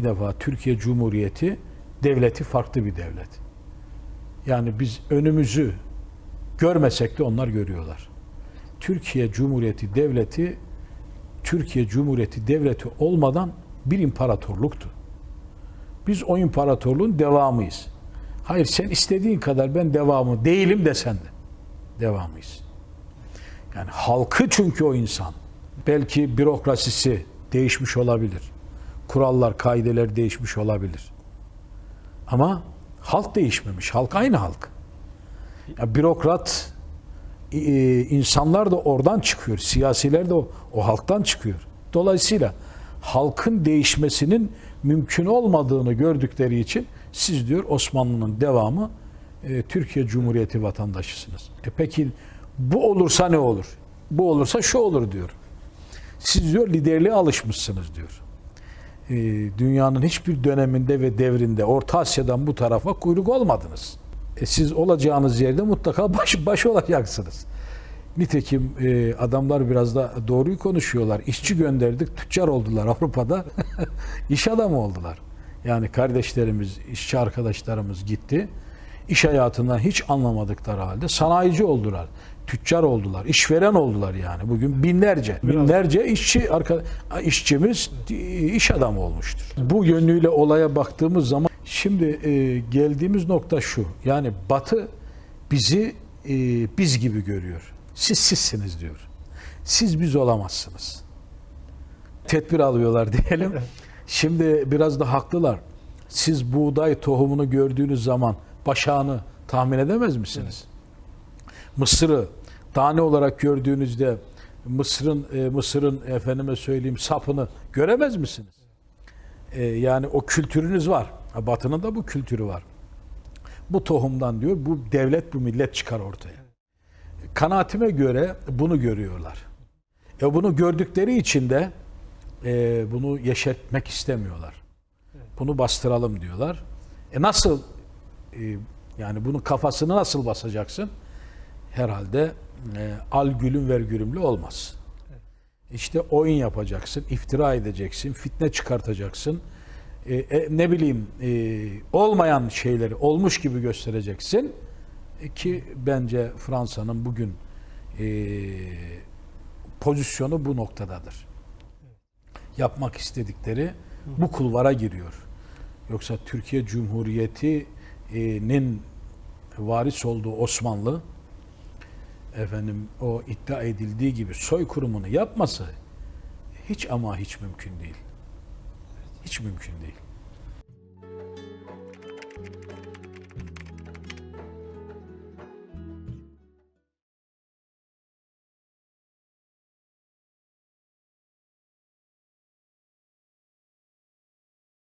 Bir defa Türkiye Cumhuriyeti devleti farklı bir devlet. Yani biz önümüzü görmesek de onlar görüyorlar. Türkiye Cumhuriyeti devleti Türkiye Cumhuriyeti devleti olmadan bir imparatorluktu. Biz o imparatorluğun devamıyız. Hayır sen istediğin kadar ben devamı değilim desen de devamıyız. Yani halkı çünkü o insan. Belki bürokrasisi değişmiş olabilir. Kurallar, kaideler değişmiş olabilir. Ama halk değişmemiş. Halk aynı halk. Ya bürokrat e, insanlar da oradan çıkıyor. Siyasiler de o, o halktan çıkıyor. Dolayısıyla halkın değişmesinin mümkün olmadığını gördükleri için siz diyor Osmanlı'nın devamı e, Türkiye Cumhuriyeti vatandaşısınız. E peki bu olursa ne olur? Bu olursa şu olur diyor. Siz diyor liderliğe alışmışsınız diyor. E, dünyanın hiçbir döneminde ve devrinde Orta Asya'dan bu tarafa kuyruk olmadınız. E, siz olacağınız yerde mutlaka baş, baş olacaksınız. Nitekim e, adamlar biraz da doğruyu konuşuyorlar. İşçi gönderdik, tüccar oldular Avrupa'da. iş adamı oldular. Yani kardeşlerimiz, işçi arkadaşlarımız gitti. İş hayatından hiç anlamadıkları halde sanayici oldular. Tüccar oldular, işveren oldular yani. Bugün binlerce, binlerce işçi arka, işçimiz iş adamı olmuştur. Bu yönüyle olaya baktığımız zaman şimdi e, geldiğimiz nokta şu. Yani Batı bizi e, biz gibi görüyor. Siz sizsiniz diyor. Siz biz olamazsınız. Tedbir alıyorlar diyelim. Şimdi biraz da haklılar. Siz buğday tohumunu gördüğünüz zaman başağını tahmin edemez misiniz? Mısırı tane olarak gördüğünüzde Mısır'ın e, Mısır'ın efendime söyleyeyim sapını göremez misiniz? E, yani o kültürünüz var. Batı'nın da bu kültürü var. Bu tohumdan diyor bu devlet bu millet çıkar ortaya. Kanaatime göre bunu görüyorlar. E bunu gördükleri için de e, bunu yeşertmek istemiyorlar. Bunu bastıralım diyorlar. E nasıl yani bunun kafasını nasıl basacaksın? Herhalde e, al gülüm ver gülümlü olmaz. İşte oyun yapacaksın, iftira edeceksin, fitne çıkartacaksın. E, e, ne bileyim e, olmayan şeyleri olmuş gibi göstereceksin. E, ki bence Fransa'nın bugün e, pozisyonu bu noktadadır. Yapmak istedikleri bu kulvara giriyor. Yoksa Türkiye Cumhuriyeti'nin varis olduğu Osmanlı efendim o iddia edildiği gibi soykurumunu yapması hiç ama hiç mümkün değil. Hiç mümkün değil.